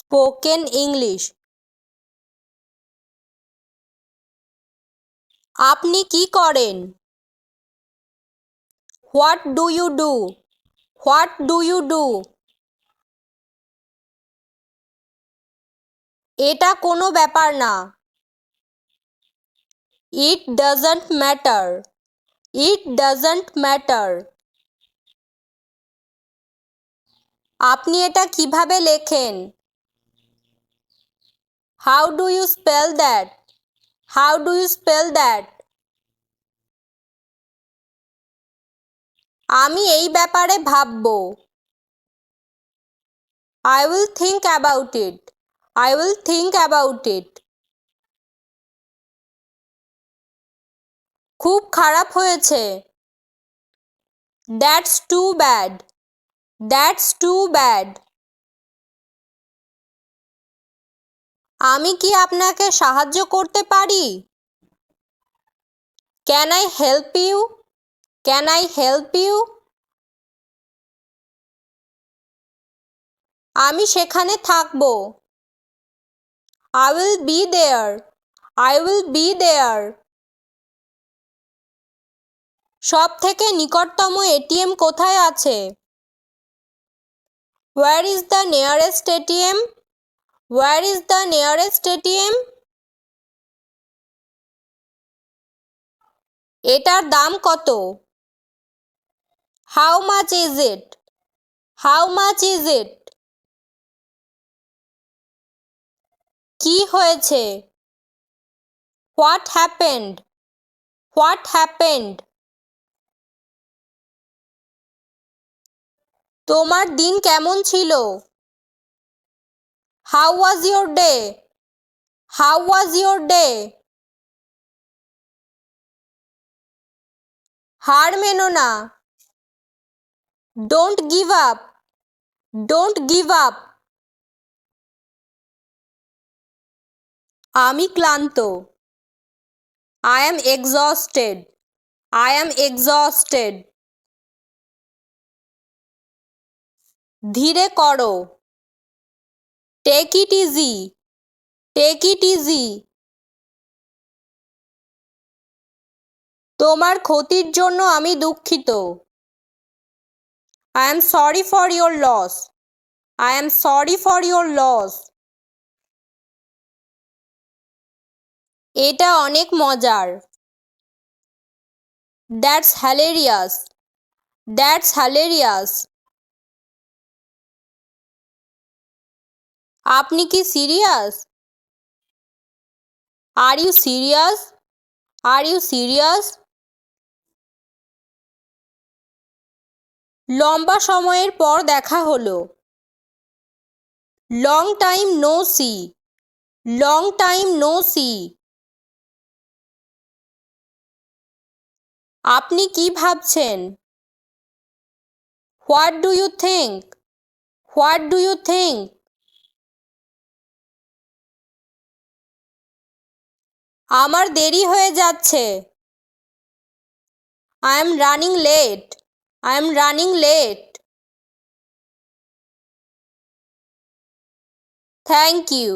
Spoken English. আপনি কি করেন? What do you do? What do you do? এটা কোনো ব্যাপার না। It doesn't matter. It doesn't matter. আপনি এটা কীভাবে লেখেন? How do you spell that how do you spell that আমি এই ব্যাপারে ভাবব। I will think about it I will think about it খুব খারাপ হয়েছে। That's too bad that's too bad আমি কি আপনাকে সাহায্য করতে পারি? Can I help you can I help you আমি সেখানে থাকব। I will be there I will be there সব থেকে নিকটতম এটিএম কোথায় আছে? Where is the nearest ATM where is the nearest ATM এটার দাম কত? How much is it how much is it কি হয়েছে? হোয়াট হ্যাপেন্ড হোয়াট হ্যাপেন্ড তোমার দিন কেমন ছিল? How was your day how was your day হার মেনো না। Don't give up don't give up আমি ক্লান্ত। I am exhausted I am exhausted ধীরে করো। Take it easy take it easy তোমার ক্ষতির জন্য আমি দুঃখিত। I am sorry for your loss I am sorry for your loss এটা অনেক মজার। দ্যাটস হ্যালেরিয়াস দ্যাটস হ্যালেরিয়াস আপনি কি serious? Are you serious are you serious লম্বা সময়ের পর দেখা হলো। Long time no see long time no see আপনি কি ভাবছেন? What do you think what do you think আমার দেরি হয়ে যাচ্ছে। I am running late I am running late thank you